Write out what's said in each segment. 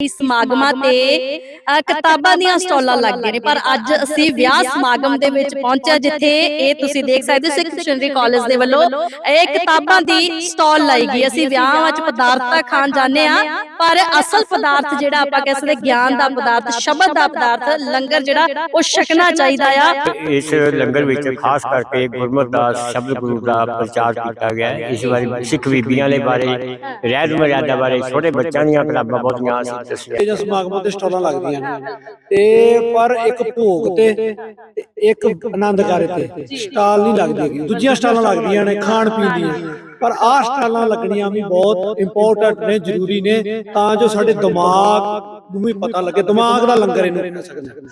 ਇਸ ਸਮਾਗਮਾਂ ਤੇ ਕਿਤਾਬਾਂ ਦੀਆਂ ਸਟਾਲਾਂ ਲੱਗਦੀਆਂ ਨੇ। ਪਰ ਅੱਜ ਅਸੀਂ ਵਿਆਹ ਸਮਾਗਮ ਦੇ ਵਿੱਚ ਪਹੁੰਚਿਆ ਜਿੱਥੇ ਇਹ ਤੁਸੀਂ ਦੇਖ ਸਕਦੇ ਹੋ ਸਿੱਖ ਮਿਸ਼ਨਰੀ ਕਾਲਜ ਦੇ ਵੱਲੋਂ ਇਹ ਕਿਤਾਬਾਂ ਦੀ ਸਟਾਲ ਲਾਈ ਗਈ। ਅਸੀਂ ਵਿਆਹਾਂ ਵਿੱਚ ਪਦਾਰਥ ਤਾਂ ਖਾਣ ਜਾਂਦੇ ਆ ਪਰ ਅਸਲ ਪਦਾਰਥ ਜਿਹੜਾ ਆਪਾਂ ਕਹਿ ਸਕਦੇ ਗਿਆਨ ਦਾ ਪਦਾਰਥ ਸ਼ਬਦ ਦਾ ਪਦਾਰਥ ਲੰਗਰ ਜਿਹੜਾ ਉਹ ਛਕਣਾ ਚਾਹੀਦਾ ਆ। ਇਸ ਲੰਗਰ ਵਿੱਚ ਖਾਸ ਕਰਕੇ ਗੁਰਮਤਿ ਦਾ ਸ਼ਬਦ ਗੁਰੂ ਦਾ ਪ੍ਰਚਾਰ ਕੀਤਾ ਗਿਆ। ਹੈ ਇਸ ਵਾਰੀ ਸਿੱਖ ਬੀਬੀਆਂ ਦੇ ਬਾਰੇ ਰਹਿਤ ਮਰਿਆਦਾ ਬਾਰੇ ਛੋਟੇ ਬੱਚਿਆਂ ਦੀਆਂ ਕਿਤਾਬਾਂ ਬਹੁਤੀਆਂ ਅਸੀਂ ਦੱਸੀਆਂ ਸਮਾਗਮਾਂ ਤੇ ਸਟਾਲਾਂ ਲੱਗਦੀਆਂ ਨੇ। ਤੇ ਪਰ ਇੱਕ ਭੋਗ ਤੇ ਤੇ ਇੱਕ ਆਨੰਦ ਕਾਰਜ ਤੇ ਸਟਾਲ ਨਹੀਂ ਲੱਗਦੀ ਦੂਜੀਆਂ ਸਟਾਲਾਂ ਲੱਗਦੀਆਂ ਨੇ ਖਾਣ ਪੀਣ ਦੀਆਂ। ਪਰ ਆਹ ਸਟਾਲਾਂ ਲੱਗਣੀਆਂ ਵੀ ਬਹੁਤ ਇੰਪੋਰਟੈਂਟ ਨੇ ਜ਼ਰੂਰੀ ਨੇ ਤਾਂ ਜੋ ਸਾਡੇ ਦਿਮਾਗ ਨੂੰ ਵੀ ਪਤਾ ਲੱਗੇ। ਦਿਮਾਗ ਦਾ ਲੰਗਰ ਇਹਨੂੰ ਕਹਿ ਸਕਦੇ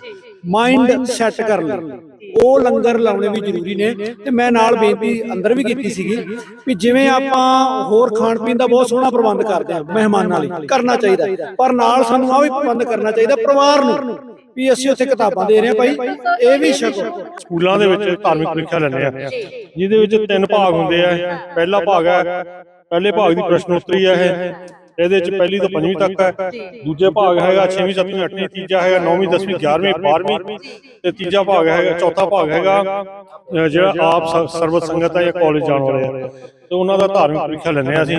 ਮਾਈਂਡ ਸੈੱਟ ਕਰਨ ਲਈ। ਉਹ ਲੰਗਰ ਲਾਉਣੇ ਵੀ ਜ਼ਰੂਰੀ ਨੇ। ਤੇ ਮੈਂ ਨਾਲ ਬੇਨਤੀ ਅੰਦਰ ਵੀ ਕੀਤੀ ਸੀਗੀ ਵੀ ਜਿਵੇਂ ਆਪਾਂ ਹੋਰ ਖਾਣ ਪੀਣ ਦਾ ਬਹੁਤ ਸੋਹਣਾ ਪ੍ਰਬੰਧ ਕਰਦੇ ਹਾਂ ਮਹਿਮਾਨਾਂ ਲਈ। ਕਰਨਾ ਚਾਹੀਦਾ। ਪਰ ਨਾਲ ਸਾਨੂੰ ਆ ਵੀ ਪ੍ਰਬੰਧ ਕਰਨਾ ਚਾਹੀਦਾ ਪਰਿਵਾਰ ਨੂੰ। ਵੀ ਅਸੀਂ ਉੱਥੇ ਕਿਤਾਬਾਂ ਦੇ ਰਹੇ ਹਾਂ ਭਾਈ। ਇਹ ਵੀ ਛਕੋ ਸਕੂਲਾਂ ਦੇ ਵਿੱਚ ਧਾਰਮਿਕ ਪ੍ਰੀਖਿਆ ਲੈਂਦੇ ਆ ਜਿਹਦੇ ਵਿੱਚ ਤਿੰਨ ਭਾਗ ਹੁੰਦੇ ਆ। ਪਹਿਲਾ ਭਾਗ ਹੈ ਪਹਿਲੇ ਭਾਗ ਦੀ ਪ੍ਰਸ਼ਨ ਉੱਤਰੀ ਹੈ ਇਹ। ਇਹਦੇ ਵਿੱਚ ਪਹਿਲੀ ਤੋਂ ਪੰਜਵੀਂ ਤੱਕ ਹੈ। ਦੂਜੇ ਭਾਗ ਹੈਗਾ 6ਵੀਂ 7ਵੀਂ 8ਵੀਂ ਤੀਜਾ ਹੈਗਾ 9ਵੀਂ 10ਵੀਂ 11ਵੀਂ 12ਵੀਂ ਤੇ ਤੀਜਾ ਭਾਗ ਹੈਗਾ ਚੌਥਾ ਭਾਗ ਹੈਗਾ ਜਿਹੜਾ ਆਪ ਸਰਬਤ ਸੰਗਤ ਹੈ ਜਾਂ ਕਾਲਜ ਜਾਣ ਵਾਲੇ ਆ। ਤੇ ਉਹਨਾਂ ਦਾ ਧਾਰਮਿਕ ਪ੍ਰੀਖਿਆ ਲੈਂਦੇ ਆ ਅਸੀਂ।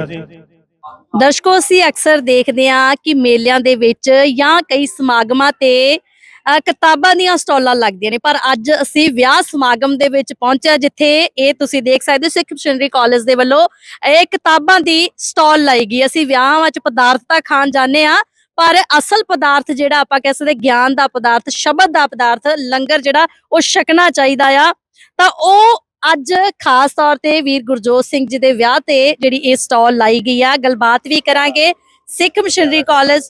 ਦਰਸ਼ਕੋ ਅਸੀਂ ਅਕਸਰ ਦੇਖਦੇ ਹਾਂ ਕਿ ਮੇਲਿਆਂ ਦੇ ਵਿੱਚ ਜਾਂ ਕਈ ਸਮਾਗਮਾਂ ਤੇ ਕਿਤਾਬਾਂ ਦੀਆਂ ਸਟਾਲਾਂ ਲੱਗਦੀਆਂ ਨੇ, ਪਰ ਅੱਜ ਅਸੀਂ ਵਿਆਹ ਸਮਾਗਮ ਦੇ ਵਿੱਚ ਪਹੁੰਚਿਆ, ਜਿੱਥੇ ਇਹ ਤੁਸੀਂ ਦੇਖ ਸਕਦੇ ਹੋ, ਸਿੱਖ ਮਿਸ਼ਨਰੀ ਕਾਲਜ ਦੇ ਵੱਲੋਂ ਇਹ ਕਿਤਾਬਾਂ ਦੀ ਸਟਾਲ ਲਾਈ ਗਈ। ਅਸੀਂ ਵਿਆਹਾਂ ਵਿੱਚ ਪਦਾਰਥ ਤਾਂ ਖਾਣ ਜਾਂਦੇ ਆ ਪਰ ਅਸਲ ਪਦਾਰਥ ਜਿਹੜਾ ਆਪਾਂ ਕਹਿ ਸਕਦੇ, ਗਿਆਨ ਦਾ ਪਦਾਰਥ, ਸ਼ਬਦ ਦਾ ਪਦਾਰਥ, ਲੰਗਰ ਜਿਹੜਾ ਉਹ ਛਕਣਾ ਚਾਹੀਦਾ ਆ। ਤਾਂ ਉਹ ਅੱਜ ਖਾਸ ਤੌਰ ਤੇ ਵੀਰ ਗੁਰਜੋਤ ਸਿੰਘ ਜੀ ਦੇ ਵਿਆਹ ਤੇ ਜਿਹੜੀ ਇਹ ਸਟਾਲ ਲਾਈ ਗਈ ਆ। ਗੱਲਬਾਤ ਵੀ ਕਰਾਂਗੇ। ਸਿੱਖ ਮਿਸ਼ਨਰੀ ਕਾਲਜ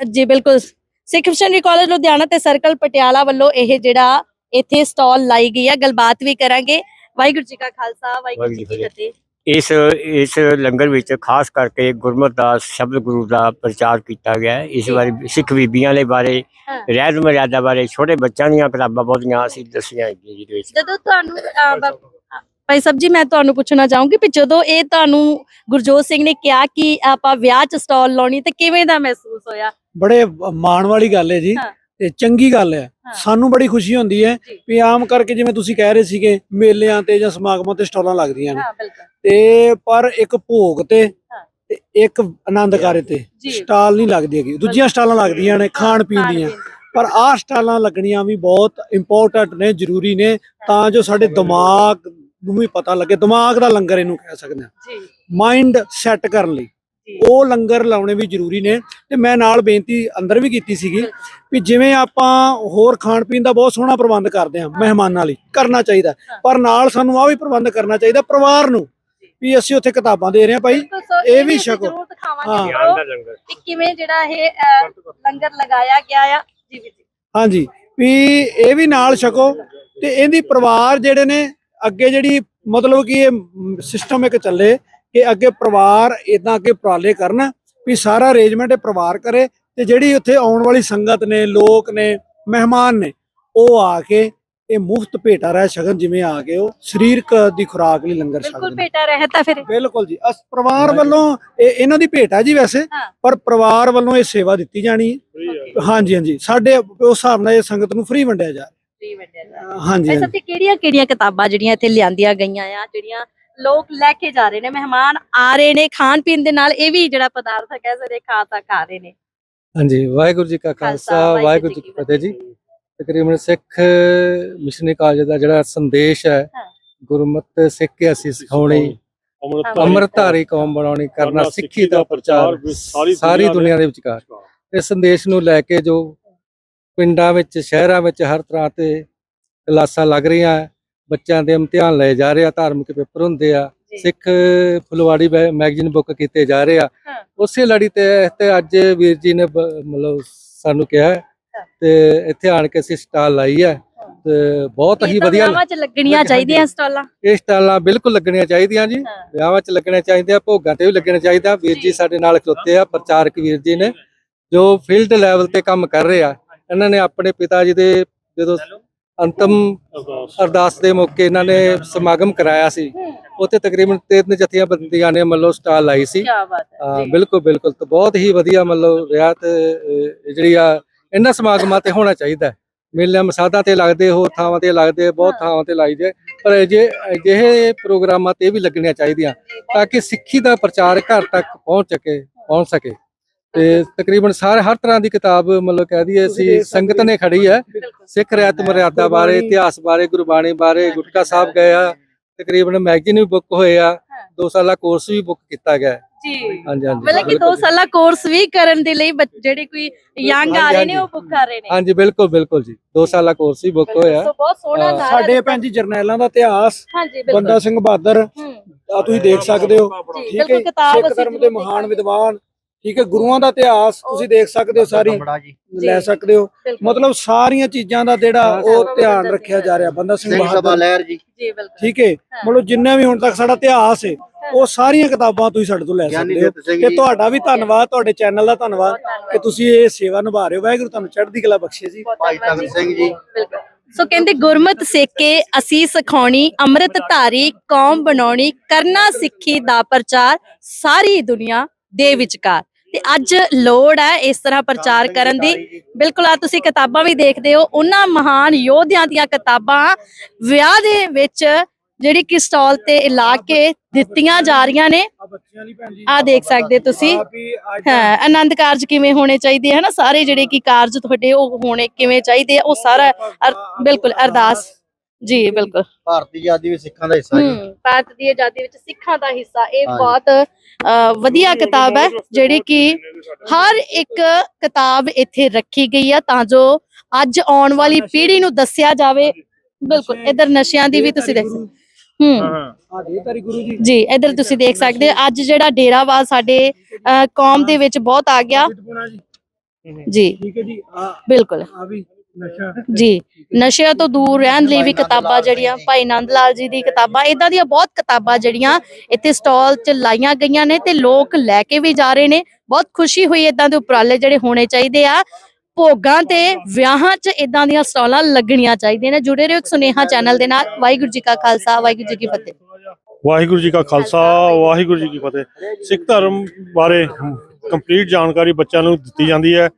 ਜੀ ਬਿਲਕੁਲ। ਸਿੱਖ ਮਿਸ਼ਨਰੀ ਕਾਲਜ ਲੁਧਿਆਣਾ ਤੇ ਸਰਕਲ ਪਟਿਆਲਾ ਵੱਲੋਂ ਇਹ ਜਿਹੜਾ ਇੱਥੇ ਸਟਾਲ ਲਾਈ ਗਈ ਆ ਗੱਲਬਾਤ ਵੀ ਕਰਾਂਗੇ। ਵਾਹਿਗੁਰੂ ਜੀ ਕਾ ਖਾਲਸਾ ਵਾਹਿਗੁਰੂ ਜੀ ਕੀ ਫਤਿਹ। ਇਸ ਇਸ ਲੰਗਰ ਵਿੱਚ ਖਾਸ ਕਰਕੇ ਗੁਰਮਤਿ ਦਾ ਸ਼ਬਦ ਗੁਰੂ ਦਾ ਪ੍ਰਚਾਰ ਕੀਤਾ ਗਿਆ ਹੈ। ਇਸ ਵਾਰੀ ਸਿੱਖ ਬੀਬੀਆਂ ਦੇ ਬਾਰੇ ਹਾਂ। ਰਹਿਤ ਮਰਿਆਦਾ ਬਾਰੇ ਛੋਟੇ ਬੱਚਿਆਂ ਦੀਆਂ ਕਿਤਾਬਾਂ ਬਹੁਤੀਆਂ ਅਸੀਂ ਦੱਸੀਆਂ ਹੈਗੀਆਂ ਜਿਹਦੇ ਵਿੱਚ। ਜਦੋਂ ਤੁਹਾਨੂੰ ਭਾਈ ਸਾਹਿਬ ਜੀ ਮੈਂ ਤੁਹਾਨੂੰ ਪੁੱਛਣਾ ਚਾਹੂੰਗੀ ਕਿ ਜਦੋਂ ਇਹ ਤੁਹਾਨੂੰ ਗੁਰਜੋਤ ਸਿੰਘ ਨੇ ਕਿਹਾ ਕਿ ਆਪਾਂ ਵਿਆਹ 'ਚ ਸਟਾਲ ਲਾਉਣੀ ਤੇ ਕਿਵੇਂ ਦਾ ਮਹਿਸੂਸ ਹੋਇਆ? ਬੜੇ ਮਾਣ ਵਾਲੀ ਗੱਲ ਹੈ ਜੀ। ਤੇ ਚੰਗੀ ਗੱਲ ਹੈ। ਸਾਨੂੰ ਬੜੀ ਖੁਸ਼ੀ ਹੁੰਦੀ ਹੈ। ਵੀ ਆਮ ਕਰਕੇ ਜਿਵੇਂ ਤੁਸੀਂ ਕਹਿ ਰਹੇ ਸੀਗੇ ਮੇਲਿਆਂ ਤੇ ਜਾਂ ਸਮਾਗਮਾਂ ਤੇ ਸਟਾਲਾਂ ਲੱਗਦੀਆਂ ਨੇ। ਤੇ ਪਰ ਇੱਕ ਭੋਗ ਤੇ। ਤੇ ਇੱਕ ਆਨੰਦ ਕਾਰਜ ਤੇ ਸਟਾਲ ਨਹੀਂ ਲੱਗਦੀ ਹੈਗੀ। ਦੂਜੀਆਂ ਸਟਾਲਾਂ ਲੱਗਦੀਆਂ ਨੇ ਖਾਣ ਪੀਣ ਦੀਆਂ। ਪਰ ਆਹ ਸਟਾਲਾਂ ਲੱਗਣੀਆਂ ਵੀ ਬਹੁਤ ਇੰਪੋਰਟੈਂਟ ਨੇ ਜ਼ਰੂਰੀ ਨੇ। ਤਾਂ ਜੋ ਸਾਡੇ ਦਿਮਾਗ ਨੂੰ ਵੀ ਪਤਾ ਲੱਗੇ ਦਿਮਾਗ ਦਾ ਲੰਗਰ ਇਹਨੂੰ ਕਹਿ ਸਕਦੇ ਹਾਂ। ਜੀ। ਮਾਈਂਡ ਸੈੱਟ ਕਰਨ ਲਈ। ਉਹ ਲੰਗਰ ਲਾਉਣੇ ਵੀ ਜ਼ਰੂਰੀ ਨੇ ਤੇ ਮੈਂ ਨਾਲ ਬੇਨਤੀ ਅੰਦਰ ਵੀ ਕੀਤੀ ਸੀਗੀ ਵੀ ਜਿਵੇਂ ਆਪਾਂ ਹੋਰ ਖਾਣ ਪੀਣ ਦਾ ਬਹੁਤ ਸੋਹਣਾ ਪ੍ਰਬੰਧ ਕਰਦੇ ਹਾਂ ਮਹਿਮਾਨਾਂ ਲਈ ਕਰਨਾ ਚਾਹੀਦਾ। ਪਰ ਨਾਲ ਸਾਨੂੰ ਆ ਵੀ ਪ੍ਰਬੰਧ ਕਰਨਾ ਚਾਹੀਦਾ ਪਰਿਵਾਰ ਨੂੰ ਵੀ ਅਸੀਂ ਉੱਥੇ ਕਿਤਾਬਾਂ ਦੇ ਰਹੇ ਹਾਂ ਭਾਈ ਇਹ ਵੀ ਦਿਖਾਵਾਂਗੇ ਹਾਂ। ਕਿਵੇਂ ਜਿਹੜਾ ਇਹ ਲੰਗਰ ਲਗਾਇਆ ਗਿਆ ਆ। ਜੀ। ਹਾਂਜੀ ਵੀ ਇਹ ਵੀ ਨਾਲ ਛਕੋ ਤੇ ਇਹਦੀ ਪਰਿਵਾਰ ਜਿਹੜੇ ਨੇ ਅੱਗੇ ਜਿਹੜੀ ਮਤਲਬ ਕਿ ਇਹ ਸਿਸਟਮ ਇੱਕ ਚੱਲੇ ਕਿ ਅੱਗੇ ਪਰਿਵਾਰ ਇਦਾਂ ਅੱਗੇ ਉਪਰਾਲੇ ਕਰਨ ਵੀ ਸਾਰਾ ਅਰੇਂਜਮੈਂਟ ਇਹ ਪਰਿਵਾਰ ਕਰੇ ਤੇ ਜਿਹੜੀ ਉੱਥੇ ਆਉਣ ਵਾਲੀ ਸੰਗਤ ਨੇ ਲੋਕ ਨੇ ਮਹਿਮਾਨ ਨੇ ਉਹ ਆ ਕੇ ਇਹ ਮੁਫਤ ਭੇਟਾ ਰਹਿ ਸਕਣ ਜਿਵੇਂ ਆ ਕੇ ਉਹ ਸਰੀਰਕ ਦੀ ਖੁਰਾਕ ਲਈ ਲੰਗਰ ਬਿਲਕੁਲ ਛਕਦੇ ਨੇ ਬੇਟਾ ਰਹਿਤਾ ਫਿਰ ਬਿਲਕੁਲ ਜੀ। ਅਸ ਪਰਿਵਾਰ ਵੱਲੋਂ ਇਹ ਇਹਨਾਂ ਦੀ ਭੇਟ ਹੈ ਜੀ ਵੈਸੇ। ਪਰ ਪਰਿਵਾਰ ਵੱਲੋਂ ਇਹ ਸੇਵਾ ਦਿੱਤੀ ਜਾਣੀ। ਹੈ ਹਾਂਜੀ ਹਾਂਜੀ। ਸਾਡੇ ਉਸ ਹਿਸਾਬ ਨਾਲ ਇਹ ਸੰਗਤ ਨੂੰ ਫ੍ਰੀ ਵੰਡਿਆ ਜਾ ਜੀ ਹਾਂਜੀ ਸਭ ਤੇ ਕਿਹੜੀਆਂ ਕਿਹੜੀਆਂ ਕਿਤਾਬਾਂ ਜਿਹੜੀਆਂ ਇੱਥੇ ਲਿਆਂਦੀਆਂ ਗਈਆਂ ਆ ਜਿਹੜੀਆਂ ਲੋਕ ਲੈ ਕੇ ਜਾ ਰਹੇ ਨੇ ਮਹਿਮਾਨ ਆ ਰਹੇ ਨੇ ਖਾਣ ਪੀਣ ਦੇ ਨਾਲ ਇਹ ਵੀ ਜਿਹੜਾ ਪਦਾਰਥ ਹੈ ਸਕਦੇ ਖਾ ਤਾਂ ਖਾ ਰਹੇ ਨੇ। ਹਾਂਜੀ ਵਾਹਿਗੁਰੂ ਜੀ ਕਾ ਖਾਲਸਾ ਵਾਹਿਗੁਰੂ ਜੀ ਕੀ ਫਤਿਹ ਜੀ। ਤਕਰੀਬਨ ਸਿੱਖ ਮਿਸ਼ਨਰੀ ਕਾਲਜ ਦਾ ਜਿਹੜਾ ਸੰਦੇਸ਼ ਹੈ। ਗੁਰਮਤਿ ਸਿੱਖ ਕੇ ਅਸੀਂ ਸਿਖਾਉਣੀ। ਅੰਮ੍ਰਿਤਧਾਰੀ ਕੌਮ। ਬਣਾਉਣੀ ਕਰਨਾ ਸਿੱਖੀ ਦਾ ਪ੍ਰਚਾਰ ਸਾਰੀ ਦੁਨੀਆ ਦੇ ਵਿਚਕਾਰ। ਇਸ ਸੰਦੇਸ਼ ਨੂੰ ਲੈ ਕੇ ਜੋ ਪਿੰਡਾਂ ਵਿੱਚ ਸ਼ਹਿਰਾਂ ਵਿੱਚ ਹਰ ਤਰ੍ਹਾਂ ਤੇ ਕਲਾਸਾਂ ਲੱਗ ਰਹੀਆਂ ਬੱਚਿਆਂ ਦੇ ਇਮਤਿਹਾਨ ਲਏ ਜਾ ਰਹੇ ਆ ਧਾਰਮਿਕ ਪੇਪਰ ਹੁੰਦੇ ਆ। ਸਿੱਖ ਫੁਲਵਾੜੀ ਮੈਗਜ਼ੀਨ ਬੁੱਕ ਕੀਤੇ ਜਾ ਰਹੇ ਆ। ਉਸੇ ਲੜੀ ਤੇ ਤੇ ਅੱਜ ਵੀਰ ਜੀ ਨੇ ਮਤਲਬ ਸਾਨੂੰ ਕਿਹਾ। ਤੇ ਇੱਥੇ ਆਣ ਕੇ ਅਸੀਂ ਸਟਾਲ ਲਾਈ ਹੈ ਤੇ ਬਹੁਤ ਹੀ ਵਧੀਆ ਵਿਆਹਾਂ 'ਚ ਲੱਗਣੀਆਂ। ਚਾਹੀਦੀਆਂ ਸਟਾਲਾਂ ਇਹ ਸਟਾਲਾਂ ਬਿਲਕੁਲ ਲੱਗਣੀਆਂ ਚਾਹੀਦੀਆਂ ਜੀ। ਵਿਆਹਾਂ 'ਚ ਲੱਗਣੇ ਚਾਹੀਦੇ ਆ ਭੋਗਾਂ ਤੇ ਵੀ ਲੱਗਣੇ ਚਾਹੀਦਾ ਵੀਰ ਜੀ। ਜੀ ਸਾਡੇ ਨਾਲ ਖਲੋਤੇ ਆ ਪ੍ਰਚਾਰਕ ਵੀਰ ਜੀ ਨੇ ਜੋ ਫੀਲਡ ਲੈਵਲ ਤੇ ਕੰਮ ਕਰ ਰਹੇ ਆ ਇਹਨਾਂ ਨੇ ਆਪਣੇ ਪਿਤਾ ਜੀ ਦੇ ਜਦੋਂ ਅੰਤਮ ਅਰਦਾਸ। ਦੇ ਮੌਕੇ ਇਹਨਾਂ ਨੇ ਸਮਾਗਮ ਕਰਾਇਆ ਸੀ। ਉੱਥੇ ਤਕਰੀਬਨ ਤਿੰਨ ਜਥੀਆਂ ਬੰਦੀਆਂ ਨੇ ਮਤਲਬ ਸਟਾਲ ਲਾਈ ਸੀ। ਕੀ ਬਾਤ ਹਾਂ। ਬਿਲਕੁਲ ਬਿਲਕੁਲ। ਤਾਂ ਬਹੁਤ ਹੀ ਵਧੀਆ ਮਤਲਬ ਰਿਹਾ ਤੇ ਜਿਹੜੀ ਆ ਇਹਨਾਂ ਸਮਾਗਮਾਂ ਤੇ ਹੋਣਾ ਚਾਹੀਦਾ। ਹੈ। ਮੇਲਿਆਂ ਮਸਾਦਾ ਤੇ ਲੱਗਦੇ ਹੋ ਥਾਵਾਂ ਤੇ ਲੱਗਦੇ ਬਹੁਤ ਥਾਵਾਂ ਤੇ ਲਾਈਦੇ ਪਰ ਜੇ ਅਜਿਹੇ ਪ੍ਰੋਗਰਾਮਾਂ ਤੇ ਵੀ ਲੱਗਣੀਆਂ ਚਾਹੀਦੀਆਂ ਤਾਂ ਕਿ ਸਿੱਖੀ ਦਾ ਪ੍ਰਚਾਰ ਘਰ ਤੱਕ ਪਹੁੰਚ ਸਕੇ ਪਹੁੰਚ ਸਕੇ। ਤੇ ਤਕਰੀਬਨ ਸਾਰੇ ਹਰ ਤਰ੍ਹਾਂ ਦੀ ਕਿਤਾਬ ਮਤਲਬ ਕਹਿ ਦਈਏ ਅਸੀਂ ਸੰਗਤ ਨੇ ਖੜੀ ਹੈ। ਸਿੱਖ ਰਿਆਤ ਮਰਿਆਦਾ ਬਾਰੇ ਇਤਿਹਾਸ ਬਾਰੇ ਗੁਰਬਾਣੀ ਬਾਰੇ ਗੁਟਕਾ ਸਾਹਿਬ ਗਏ ਆ। ਤਕਰੀਬਨ ਮੈਗਜ਼ੀਨ ਵੀ ਬੁੱਕ ਹੋਏ ਆ। ਦੋ ਸਾਲਾ ਕੋਰਸ ਵੀ ਬੁੱਕ ਕੀਤਾ ਗਿਆ ਹੈ। ਜੀ। ਹਾਂਜੀ ਹਾਂਜੀ। ਮਤਲਬ ਕਿ 2 ਸਾਲਾ ਕੋਰਸ ਵੀ ਕਰਨ ਦੇ ਲਈ ਜਿਹੜੇ ਕੋਈ ਯੰਗ ਆ ਰਹੇ ਨੇ ਉਹ ਬੁੱਕ ਕਰ ਰਹੇ ਨੇ। ਹਾਂਜੀ ਬਿਲਕੁਲ ਬਿਲਕੁਲ ਜੀ। ਦੋ ਸਾਲਾ ਕੋਰਸ ਵੀ ਬੁੱਕ ਹੋਇਆ ਬਹੁਤ ਸੋਹਣਾ ਹਾਂ, ਸਾਡੇ। ਭੈਣ ਜੀ ਜਰਨੈਲਾਂ ਦਾ ਇਤਿਹਾਸ ਬੰਦਾ ਸਿੰਘ ਬਹਾਦਰ ਹੂੰ। ਆ ਤੁਸੀਂ ਦੇਖ ਸਕਦੇ ਹੋ। ਠੀਕ ਹੈ ਬਿਲਕੁਲ ਕਿਤਾਬ ਸਿੱਖ ਅਸੀਂ ਧਰਮ ਦੇ ਮਹਾਨ। ਵਿਦਵਾਨ ਠੀਕ ਹੈ ਗੁਰੂਆਂ ਦਾ ਇਤਿਹਾਸ ਤੁਸੀਂ ਦੇਖ ਸਕਦੇ ਹੋ ਸਾਰੀ ਲੈ ਸਕਦੇ ਹੋ। ਮਤਲਬ ਸਾਰੀਆਂ ਚੀਜ਼ਾਂ ਦਾ ਜਿਹੜਾ ਉਹ ਧਿਆਨ ਰੱਖਿਆ ਜਾ ਰਿਹਾ ਬੰਦਾ ਸਿੰਘ ਸਭਾ ਬਹਾਦਰ ਲਹਿਰ ਜੀ। ਜੀ ਬਿਲਕੁਲ। ਠੀਕ ਹੈ ਮਤਲਬ ਜਿੰਨਾ ਵੀ ਹੁਣ ਤੱਕ ਸਾਡਾ ਇਤਿਹਾਸ ਹੈ ਉਹ ਸਾਰੀਆਂ ਕਿਤਾਬਾਂ ਤੁਸੀਂ ਸਾਡੇ ਤੋਂ ਲੈ ਸਕਦੇ ਹੋ। ਤੇ। ਤੁਹਾਡਾ ਵੀ ਧੰਨਵਾਦ ਤੁਹਾਡੇ ਚੈਨਲ ਦਾ ਧੰਨਵਾਦ ਕਿ ਤੁਸੀਂ ਇਹ ਸੇਵਾ ਨਿਭਾ ਰਹੇ ਹੋ। ਵਾਹਿਗੁਰੂ ਤੁਹਾਨੂੰ ਚੜ੍ਹਦੀ ਕਲਾ ਬਖਸ਼ੇ ਜੀ। ਭਾਈ ਤਖਤ ਸਿੰਘ ਜੀ। ਬਿਲਕੁਲ। ਸੋ ਕਹਿੰਦੇ ਗੁਰਮਤ ਸੇਕੇ ਅਸੀਂ ਸਿਖਾਉਣੀ ਅੰਮ੍ਰਿਤ ਧਾਰੀ ਕੌਮ ਬਣਾਉਣੀ ਕਰਨਾ ਸਿੱਖੀ ਦਾ ਪ੍ਰਚਾਰ ਸਾਰੀ ਦੁਨੀਆ ਦੇ ਵਿਚਕਾਰ। ਤੇ ਅੱਜ ਲੋੜ ਹੈ ਇਸ ਤਰ੍ਹਾਂ ਪ੍ਰਚਾਰ ਕਰਨ ਦੀ। ਬਿਲਕੁਲ ਆ ਤੁਸੀਂ ਕਿਤਾਬਾਂ ਵੀ ਦੇਖਦੇ ਹੋ। ਉਹਨਾਂ ਮਹਾਨ ਯੋਧਿਆਂ ਦੀਆਂ ਕਿਤਾਬਾਂ ਵਿਆਹ ਦੇ ਵਿੱਚ ਜਿਹੜੀ ਕਿ ਸਟਾਲ ਤੇ ਲਾ ਕੇ ਦਿੱਤੀਆਂ ਜਾ ਰਹੀਆਂ ਨੇ। ਆ ਦੇਖ ਸਕਦੇ ਤੁਸੀਂ। ਵੀ ਹਾਂ ਆਨੰਦ ਕਾਰਜ ਕਿਵੇਂ ਹੋਣੇ ਚਾਹੀਦੇ ਹੈ ਨਾ? ਸਾਰੇ ਜਿਹੜੇ ਕੀ ਕਾਰਜ ਤੁਹਾਡੇ ਉਹ ਹੋਣੇ ਕਿਵੇਂ ਚਾਹੀਦੇ ਆ? ਉਹ ਸਾਰਾ ਬਿਲਕੁਲ ਅਰਦਾਸ। ਜੀ ਬਿਲਕੁਲ। ਭਾਰਤੀ ਆਜ਼ਾਦੀ ਵਿੱਚ ਸਿੱਖਾਂ ਦਾ ਹਿੱਸਾ ਹੂੰ। ਭਾਰਤ ਦੀ ਆਜ਼ਾਦੀ ਵਿੱਚ ਸਿੱਖਾਂ ਦਾ ਹਿੱਸਾ। ਇਹ। ਬਹੁਤ ਵਧੀਆ ਕਿਤਾਬ ਹੈ ਜਿਹੜੀ ਕਿ ਹਰ ਇੱਕ ਕਿਤਾਬ ਇੱਥੇ ਰੱਖੀ ਗਈ ਹੈ ਤਾਂ ਜੋ ਅੱਜ ਆਉਣ ਵਾਲੀ ਪੀੜ੍ਹੀ ਨੂੰ ਦੱਸਿਆ ਜਾਵੇ। ਬਿਲਕੁਲ ਇਧਰ ਨਸ਼ਿਆਂ ਦੀ ਵੀ ਤੁਸੀਂ ਦੇਖ ਸਕਦੇ ਹੂੰ। ਆ ਦੇ ਤਾਰੀ ਗੁਰੂ ਜੀ। ਜੀ ਇਧਰ ਤੁਸੀਂ ਦੇਖ ਸਕਦੇ ਹੋ। ਅੱਜ ਜਿਹੜਾ ਡੇਰਾਵਾਦ ਸਾਡੇ ਕੌਮ ਦੇ ਵਿੱਚ ਬਹੁਤ ਆ ਗਿਆ। ਜੀ। ਠੀਕ ਹੈ ਜੀ। ਆ ਬਿਲਕੁਲ। ਆ ਜੀ ਨਸ਼ਿਆਂ ਤੋਂ ਦੂਰ ਰਹਿਣ ਲਈ ਵੀ ਕਿਤਾਬਾਂ ਜਿਹੜੀਆਂ ਭਾਈ ਨੰਦ ਲਾਲ ਜੀ ਦੀ ਕਿਤਾਬਾਂ ਇਦਾਂ ਦੀਆਂ ਬਹੁਤ ਕਿਤਾਬਾਂ ਜਿਹੜੀਆਂ ਇੱਥੇ ਸਟਾਲ 'ਚ ਲਾਈਆਂ ਗਈਆਂ ਨੇ ਤੇ ਲੋਕ ਲੈ ਕੇ ਵੀ ਜਾ ਰਹੇ ਨੇ। ਬਹੁਤ ਖੁਸ਼ੀ ਹੋਈ ਇਦਾਂ ਦੇ ਉਪਰਾਲੇ ਜਿਹੜੇ ਹੋਣੇ ਚਾਹੀਦੇ ਆ। ਭੋਗਾਂ ਤੇ ਵਿਆਹਾਂ 'ਚ ਇਦਾਂ ਦੀਆਂ ਸਟਾਲਾਂ ਲੱਗਣੀਆਂ ਚਾਹੀਦੀਆਂ ਨੇ। ਜੁੜੇ ਰਹੋ ਇੱਕ ਸੁਨੇਹਾ ਚੈਨਲ ਦੇ ਨਾਲ। ਵਾਹਿਗੁਰੂ ਜੀ ਕਾ ਖਾਲਸਾ ਵਾਹਿਗੁਰੂ ਜੀ ਕੀ ਫਤਿਹ। ਵਾਹਿਗੁਰੂ ਜੀ ਕਾ ਖਾਲਸਾ ਵਾਹਿਗੁਰੂ ਜੀ ਕੀ ਫਤਿਹ। ਸਿੱਖ ਧਰਮ ਬਾਰੇ ਕੰਪਲੀਟ ਜਾਣਕਾਰੀ ਬੱਚਿਆਂ ਨੂੰ ਦਿੱਤੀ ਜਾਂਦੀ ਹੈ।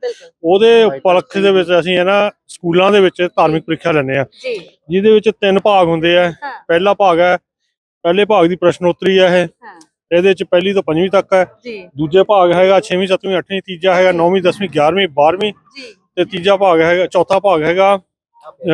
ਉਹਦੇ ਉਪਲਕਸ਼ ਦੇ ਵਿੱਚ ਅਸੀਂ ਹੈ ਨਾ ਸਕੂਲਾਂ ਦੇ ਵਿੱਚ ਧਾਰਮਿਕ ਪ੍ਰੀਖਿਆ ਲੈਂਦੇ ਆ ਜਿਹਦੇ ਵਿੱਚ ਤਿੰਨ ਭਾਗ ਹੁੰਦੇ ਆ। ਪਹਿਲਾ ਭਾਗ ਹੈ ਪਹਿਲੇ ਭਾਗ ਦੀ ਪ੍ਰਸ਼ਨੋਤਰੀ ਹੈ ਇਹ। ਇਹਦੇ ਵਿੱਚ ਪਹਿਲੀ ਤੋਂ ਪੰਜਵੀਂ ਤੱਕ ਹੈ। ਦੂਜੇ ਭਾਗ ਹੈਗਾ 6ਵੀਂ 7ਵੀਂ 8ਵੀਂ ਤੀਜਾ ਹੈਗਾ 9ਵੀਂ 10ਵੀਂ 11ਵੀਂ 12ਵੀਂ ਜੀ। ਤੇ ਤੀਜਾ ਭਾਗ ਹੈਗਾ ਚੌਥਾ ਭਾਗ ਹੈਗਾ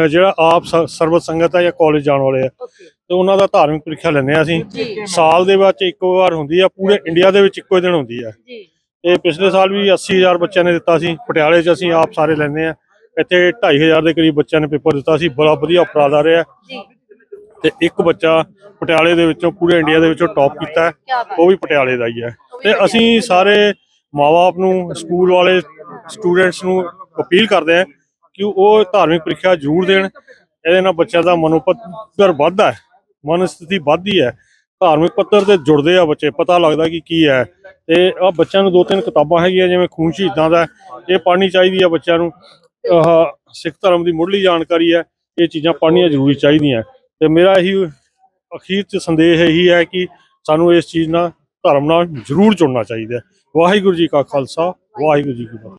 ਜਿਹੜਾ ਆਪ ਸਰਬਤ ਸੰਗਤ ਹੈ ਜਾਂ ਕਾਲਜ ਜਾਣ ਵਾਲੇ ਆ। ਤੇ ਉਹਨਾਂ ਦਾ ਧਾਰਮਿਕ ਪ੍ਰੀਖਿਆ ਲੈਂਦੇ ਆ ਅਸੀਂ। ਸਾਲ ਦੇ ਵਿੱਚ ਇੱਕੋ ਵਾਰ ਹੁੰਦੀ ਆ ਪੂਰੇ ਇੰਡੀਆ ਦੇ ਵਿੱਚ ਇੱਕੋ ਦਿਨ ਹੁੰਦੀ ਆ। ਜੀ। ਇਹ ਪਿਛਲੇ ਸਾਲ ਵੀ 80000 ਬੱਚਿਆਂ ਨੇ ਦਿੱਤਾ ਸੀ। ਪਟਿਆਲੇ 'ਚ ਅਸੀਂ ਆਪ ਸਾਰੇ ਲੈਂਦੇ ਆ ਇੱਥੇ 2500 ਦੇ ਕਰੀਬ ਬੱਚਿਆਂ ਨੇ ਪੇਪਰ ਦਿੱਤਾ ਸੀ। ਬੜਾ ਵਧੀਆ ਉਪਰਾਲਾ ਰਿਹਾ ਜੀ। ਤੇ ਇੱਕ ਬੱਚਾ ਪਟਿਆਲੇ ਦੇ ਵਿੱਚੋਂ ਪੂਰੇ ਇੰਡੀਆ ਦੇ ਵਿੱਚੋਂ ਟੌਪ ਕੀਤਾ ਉਹ ਵੀ ਪਟਿਆਲੇ ਦਾ ਹੀ ਹੈ। ਤੇ ਅਸੀਂ ਸਾਰੇ ਮਾਪੇ ਨੂੰ ਸਕੂਲ ਵਾਲੇ ਸਟੂਡੈਂਟਸ ਨੂੰ ਅਪੀਲ ਕਰਦੇ ਆ ਕਿ ਉਹ ਧਾਰਮਿਕ ਪ੍ਰੀਖਿਆ ਜ਼ਰੂਰ ਦੇਣ। ਇਹਦੇ ਨਾਲ ਬੱਚਿਆਂ ਦਾ ਮਨੋਪੱਧਰ ਵੱਧਦਾ ਹੈ। ਮਨ ਸਥਿਤੀ ਵੱਧਦੀ ਹੈ। ਧਾਰਮਿਕ ਪੱਧਰ ਤੇ ਜੁੜਦੇ ਆ ਬੱਚੇ। ਪਤਾ ਲੱਗਦਾ ਕਿ ਕੀ ਹੈ। ਤੇ ਆ ਬੱਚਿਆਂ ਨੂੰ ਦੋ ਤਿੰਨ ਕਿਤਾਬਾਂ ਹੈਗੀਆਂ, ਜਿਵੇਂ ਖੂਨ ਸ਼ਹੀਦਾਂ ਦਾ, ਇਹ ਪੜ੍ਹਨੀ ਚਾਹੀਦੀ ਆ ਬੱਚਿਆਂ ਨੂੰ। ਆਹ ਸਿੱਖ ਧਰਮ ਦੀ ਮੁੱਢਲੀ ਜਾਣਕਾਰੀ ਹੈ, ਇਹ ਚੀਜ਼ਾਂ ਪੜ੍ਹਨੀਆਂ ਜ਼ਰੂਰੀ ਚਾਹੀਦੀਆਂ। ਤੇ ਮੇਰਾ ਇਹੀ ਅਖੀਰ ਚ ਸੰਦੇਸ਼ ਇਹੀ ਹੈ ਕਿ ਸਾਨੂੰ ਇਸ ਚੀਜ਼ ਨਾਲ, ਧਰਮ ਨਾਲ ਜ਼ਰੂਰ ਜੁੜਨਾ ਚਾਹੀਦਾ ਵਾਹਿਗੁਰੂ ਜੀ ਕਾ ਖਾਲਸਾ, ਵਾਹਿਗੁਰੂ ਜੀ ਕੀ ਫਤਿਹ।